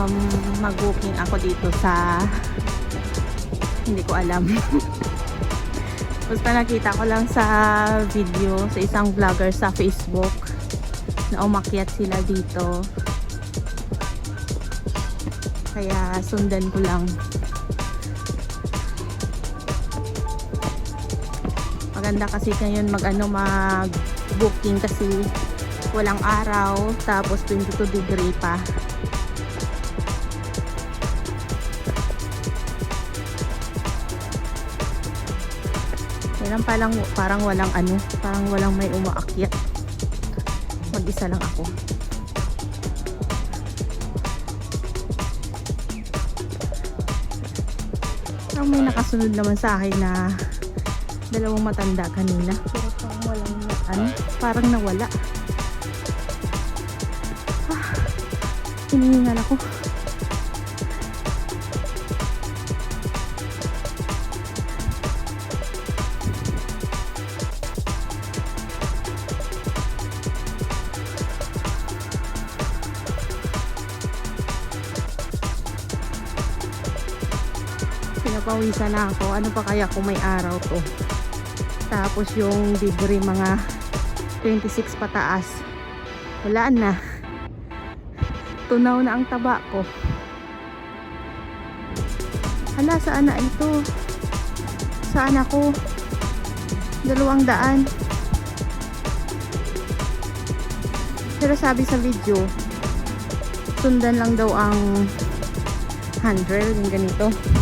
um, mag-booking ako dito sa hindi ko alam. Basta nakita ko lang sa video sa isang vlogger sa Facebook na umakyat sila dito. Kaya sundan ko lang. Maganda kasi ngayon mag ano mag booking kasi walang araw tapos 22 degree pa. Kailan palang parang walang ano, parang walang may umaakyat. Mag-isa lang ako. Parang may nakasunod naman sa akin na dalawang matanda kanina. Pero parang walang ano, parang nawala. Ah, hinihingal ako. Pinapawisan na ako. Ano pa kaya kung may araw to? Tapos yung degree mga 26 pataas. Wala na. Tunaw na ang taba ko. Hala, saan na ito? Saan ako? Dalawang daan. Pero sabi sa video, sundan lang daw ang 100, yung ganito.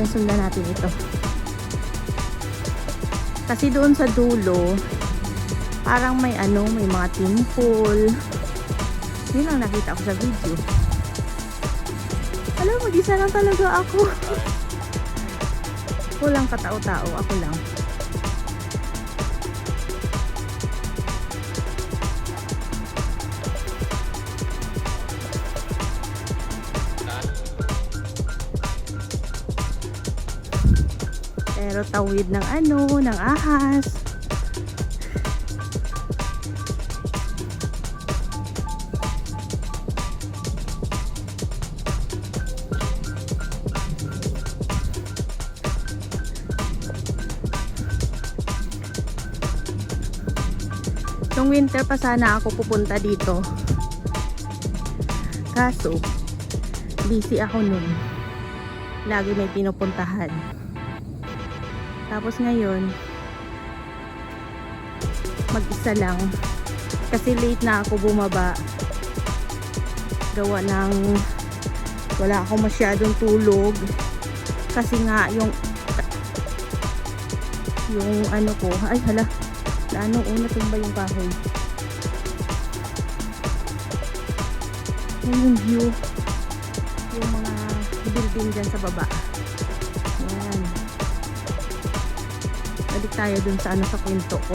Kaya sundan natin ito. Kasi doon sa dulo, parang may ano, may mga timple. Yun ang nakita ko sa video. Alam, mag-isa lang talaga ako. Walang katao-tao, ako lang. Pero tawid ng ano, ng ahas. Nung winter pa sana ako pupunta dito. Kaso, busy ako nun. Lagi may pinupuntahan. Tapos ngayon, mag-isa lang. Kasi late na ako bumaba. Gawa ng wala ako masyadong tulog. Kasi nga yung yung ano ko, ay hala, ano una tumba yung kahoy. Yan yung view. Yung mga building dyan sa baba. Balik tayo dun sa ano sa kwento ko.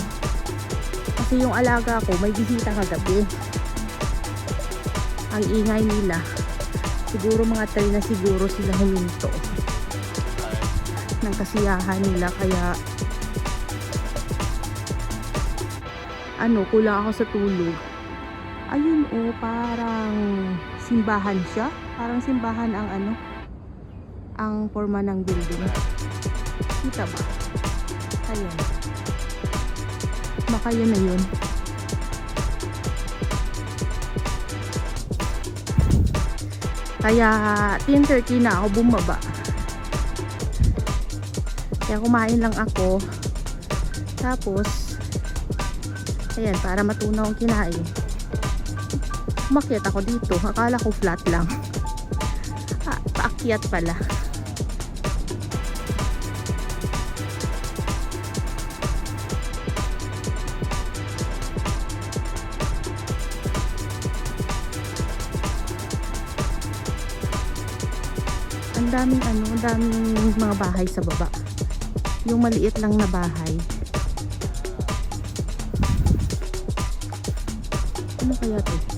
Kasi yung alaga ko may bisita kagabi. Ang ingay nila siguro mga 3 na siguro sila huminto. Ng kasiyahan nila kaya ano kulang ako sa tulog. Ayun oh parang simbahan siya. Parang simbahan ang ano ang forma ng building. Kita ba Ayan. Baka yun na yun. Kaya 10.30 na ako bumaba. Kaya kumain lang ako. Tapos, ayan, para matunaw ang kinain. Umakyat ako dito. Akala ko flat lang. Ah, paakyat pala. Ang daming ano, ang daming mga bahay sa baba. Yung maliit lang na bahay. Ano kaya to?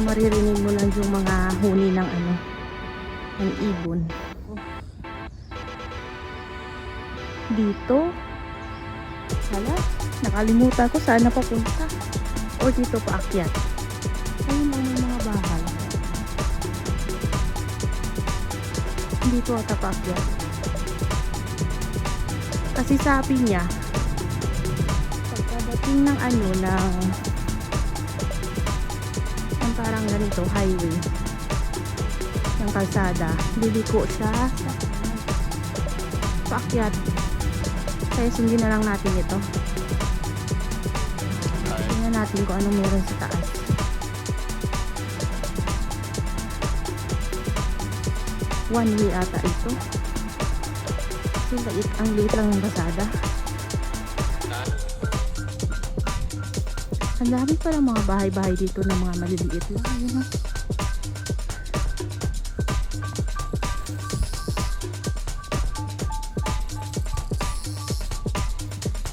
Yung maririnig mo lang yung mga huni ng ano, ng ibon. Dito. Hala, nakalimutan ko saan na papunta. O dito pa akyat. Ayun lang may mga bahay. Dito ata pa akyat. Kasi sabi niya, pagkadating ng ano, ng ganito, highway, ng kalsada, liliko sa paakyat. Kaya sundin na lang natin ito. Tingnan natin kung anong meron sa taas. One way ata ito. Kasi liit, ang liit lang ng basada. Ang dami pala mga bahay-bahay dito ng mga maliliit lang. Yun, oh.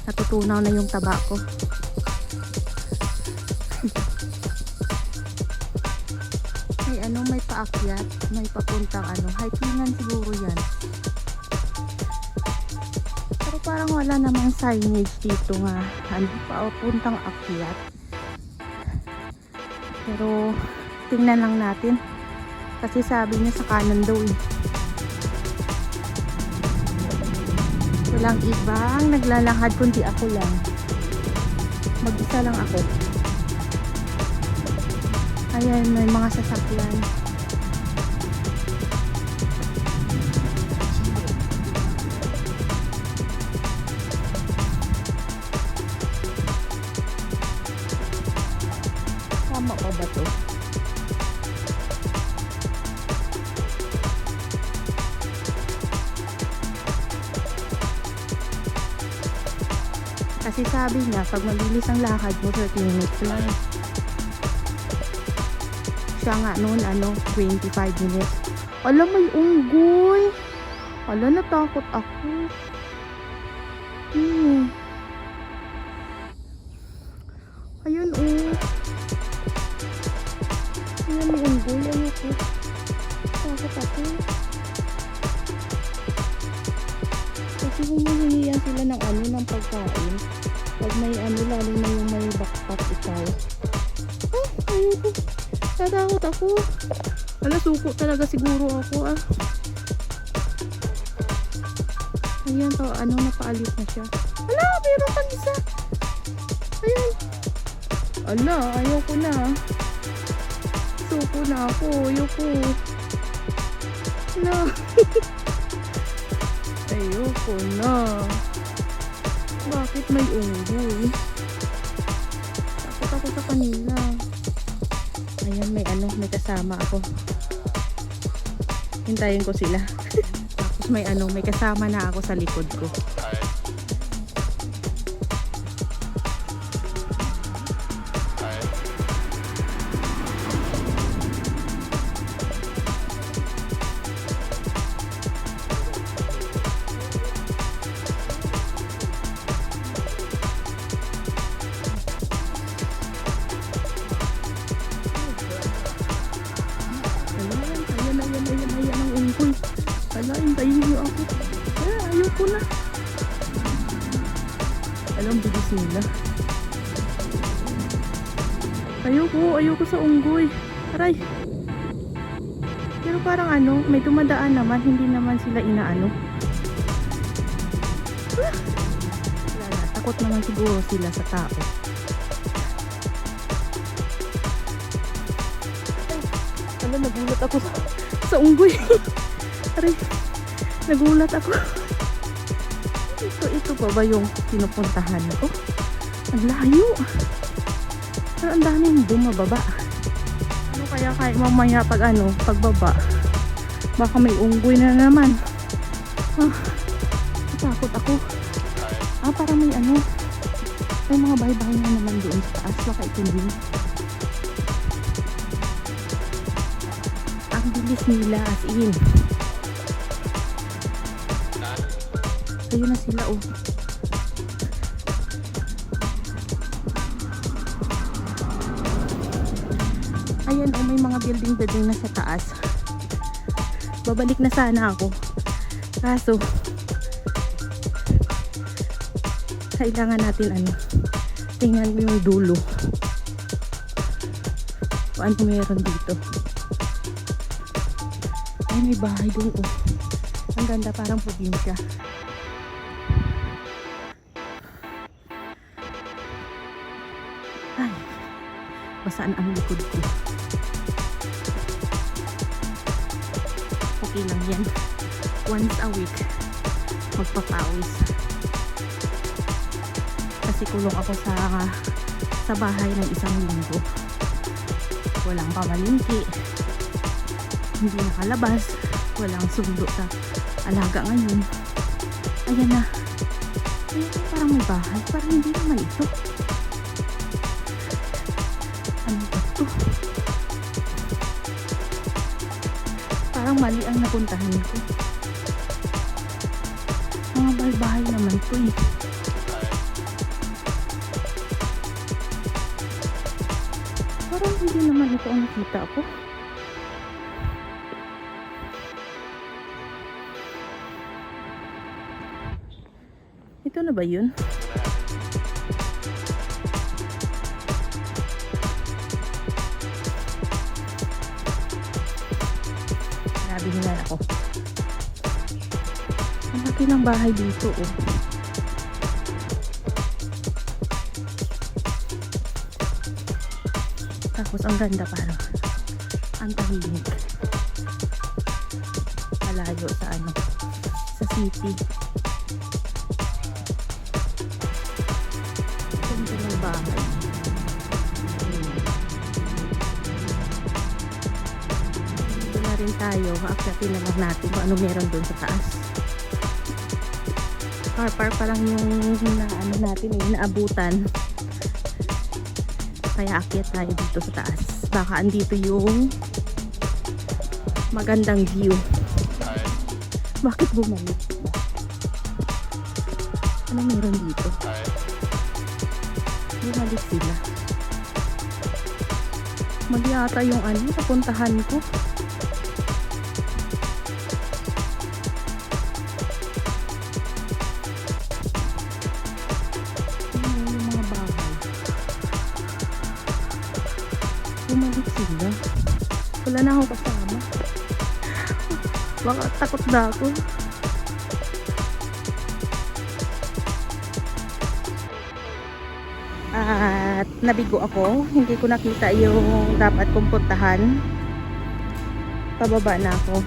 Natutunaw na yung taba ko. may ano, may paakyat, may papuntang ano, hikingan siguro yan. Pero parang wala namang signage dito nga, ano, papuntang akyat. Pero, tingnan lang natin. Kasi sabi niya sa kanan daw eh. Walang ibang naglalakad kundi ako lang. Mag-isa lang ako. Ayan, may mga sasakyan. Sabi niya, pag mabilis ang lakad mo, 30 minutes lang. Siya nga noon, ano, 25 minutes. Alam, may unggoy. Ala, natakot ako. Hmm. Ayun, oh. Ayan, may unggoy. Ayoko. Takot ako. Kasi humihingi yan sila ng ano, ng pagkain. Pag may ano, lalo na yung may backpack ikaw. Ah, ayoko. Natakot ako. Wala, suko talaga siguro ako ah. Ayan, to, ano, napaalis na siya. Wala, meron pang isa. Ayan. Ala, ayoko na. Suko na ako, ayoko. Ala. ayoko na. Bakit may unggoy? Takot ako sa kanila. Ayan, may ano, may kasama ako. Hintayin ko sila. Tapos may ano, may kasama na ako sa likod ko. Ayoko na. Alam, bilis nila. Ayoko, ayoko sa unggoy. Aray. Pero parang ano, may dumadaan naman, hindi naman sila inaano. Ah! Takot naman siguro sila sa tao. Ano, nagulat ako sa, sa unggoy. Aray, nagulat ako. Ito, ito pa ba yung pinupuntahan ko? Ang layo. Pero ang daming bumababa. Ano kaya kaya mamaya pag ano, pagbaba? Baka may unggoy na naman. Ah, natakot ako. Ah, para may ano, may mga bahay-bahay na naman doon sa taas. Baka ito din. Ang bilis nila as in. Ayun na sila oh. Ayan oh, may mga building-building na sa taas. Babalik na sana ako. Kaso, kailangan natin ano, tingnan mo yung dulo. Kung ano meron dito. Ay, may bahay doon oh. Ang ganda parang probinsya. Basaan ang likod ko. Okay lang yan. Once a week, magpapawis. Kasi kulong ako sa sa bahay ng isang linggo. Walang pamalingki. Hindi nakalabas. Walang sundo sa alaga ngayon. Ayan na. Ayan parang may bahay. Parang hindi naman ito. Parang mali ang napuntahan ko. Mga bahay-bahay naman to eh. Parang hindi naman ito ang nakita ko. Ito na ba yun? Laki ng bahay dito oh. Tapos ang ganda parang ang tahimik. Malayo sa ano, sa city. Ganda ng bahay. Rin tayo. Aakyatin na natin kung ano meron doon sa taas. Car park pa lang yung na, ano natin eh, naabutan. Kaya akyat tayo dito sa taas. Baka andito yung magandang view. Bakit bumalik? Ano meron dito? Bumalik sila. Mali ata yung ano, papuntahan ko. Sila. Wala na ako kasama. Baka takot na ako. At nabigo ako. Hindi ko nakita yung dapat kong puntahan. Pababa na ako.